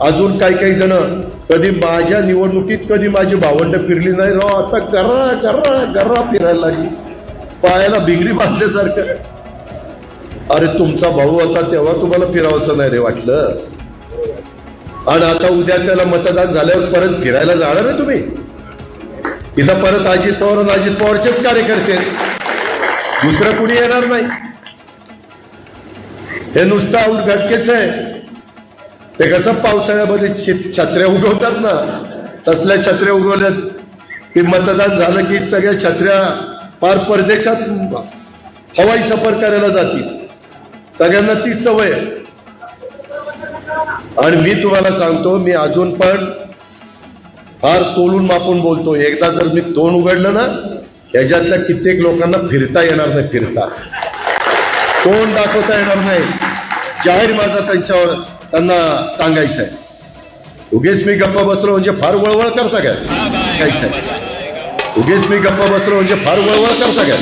अजून काही काही जण कधी माझ्या निवडणुकीत कधी माझी भावंड फिरली नाही. राव आता गर्रा गर्रा गर्रा फिरायला लागली. पायाला भिंगरी बांधल्यासारखं अरे तुमचा भाऊ होता तेव्हा तुम्हाला फिरावंसं नाही रे वाटलं? आणि आता उद्या त्याला मतदान झाल्यावर परत फिरायला जाणार आहे तुम्ही? तिथं परत अजित पवार आणि अजित पवारचेच कार्यकर्ते दुसरं कुणी येणार नाही? हे नुसतं उद्घाटकेच आहे. ते कसं पावसाळ्यामध्ये छत्र्या उगवतात ना तसल्या छत्र्या उगवल्यात. की मतदान झालं की सगळ्या छत्र्या पार परदेशात हवाई सफर करायला जातील. सगळ्यांना तीच सवय आणि मी तुम्हाला सांगतो मी अजून पण फार तोलून मापून बोलतो. एकदा जर मी तोंड उघडलं ना ह्याच्यातल्या कित्येक लोकांना फिरता येणार नाही फिरता. तोंड दाखवता येणार नाही. जाहीर माझा त्यांच्यावर त्यांना सांगायचं आहे उगेच मी गप्पा बसलो म्हणजे फार वळवळ करता काय? काय साहेब उगेच मी गप्पा बसलो म्हणजे फार वळवळ करता काय?